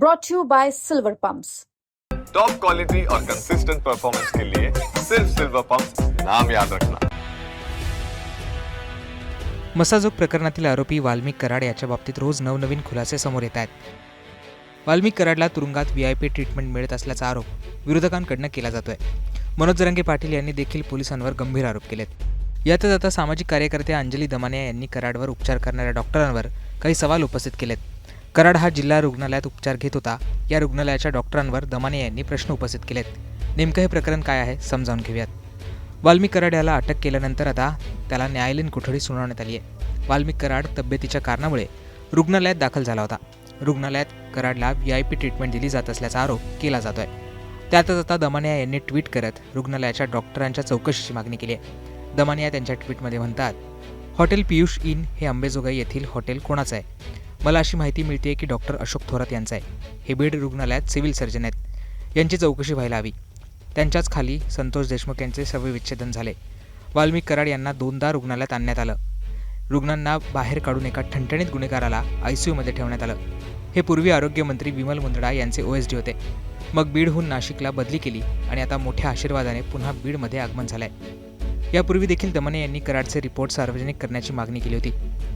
brought to you by Silver Pumps. Top quality और consistent performance के लिए सिर्फ सिल्वर पंप नाम याद रखना। मसाजोग प्रकरणातील आरोपी वाल्मिक कराड याच्या बाबतीत रोज नवनवीन खुलासे समोर येत आहेत. वाल्मिक कराडला तुरुंगात व्ही आय पी ट्रीटमेंट मिळत असल्याचा आरोप विरोधकांकडनं केला जातोय. मनोज जरंगे पाटील यांनी देखील पोलिसांवर गंभीर आरोप केलेत. यातच आता सामाजिक कार्यकर्ते अंजली दमानिया यांनी कराडवर उपचार करणाऱ्या डॉक्टरांवर काही सवाल उपस्थित केलेत. कराड हा जिल्हा रुग्णालयात उपचार घेत होता. या रुग्णालयाच्या डॉक्टरांवर दमानिया यांनी प्रश्न उपस्थित केलेत. नेमकं हे प्रकरण काय आहे समजावून घेऊयात. वाल्मिक कराड याला अटक केल्यानंतर आता त्याला न्यायालयीन कोठडी सुनावण्यात आली आहे. वाल्मिक कराड तब्येतीच्या कारणामुळे रुग्णालयात दाखल झाला होता. रुग्णालयात कराडला व्ही आय पी ट्रीटमेंट दिली जात असल्याचा आरोप केला जातोय. त्यातच आता दमानिया यांनी ट्विट करत रुग्णालयाच्या डॉक्टरांच्या चौकशीची मागणी केली आहे. दमानिया त्यांच्या ट्विटमध्ये म्हणतात हॉटेल पियुष इन हे अंबेजोगाई येथील हॉटेल कोणाचं आहे? मला अशी माहिती मिळते की डॉक्टर अशोक थोरात यांचा आहे. हे बीड रुग्णालयात सिव्हिल सर्जन आहेत. यांची चौकशी व्हायला हवी. त्यांच्याच खाली संतोष देशमुख यांचे शवविच्छेदन झाले. वाल्मिक कराड यांना दोनदा रुग्णालयात आणण्यात आलं. रुग्णांना बाहेर काढून एका ठणठणीत गुन्हेगाराला आय सी यूमध्ये ठेवण्यात आलं. हे पूर्वी आरोग्यमंत्री विमल मुंदडा यांचे ओ एस डी होते. मग बीडहून नाशिकला बदली केली आणि आता मोठ्या आशीर्वादाने पुन्हा बीडमध्ये आगमन झालं आहे यापूर्वी देखील दमने यांनी कराडचे रिपोर्ट सार्वजनिक करण्याची मागणी केली होती.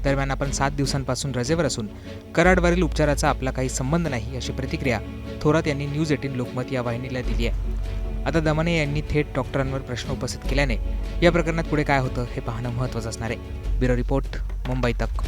दरम्यान आपण सात दिवसांपासून रजेवर असून कराडवरील उपचाराचा आपला काही संबंध नाही अशी प्रतिक्रिया थोरात यांनी न्यूज एटीन लोकमत या वाहिनीला दिली आहे. आता दमने यांनी थेट डॉक्टरांवर प्रश्न उपस्थित केल्याने या प्रकरणात पुढे काय होतं हे पाहणं महत्त्वाचं असणार आहे. ब्युरो रिपोर्ट मुंबई तक.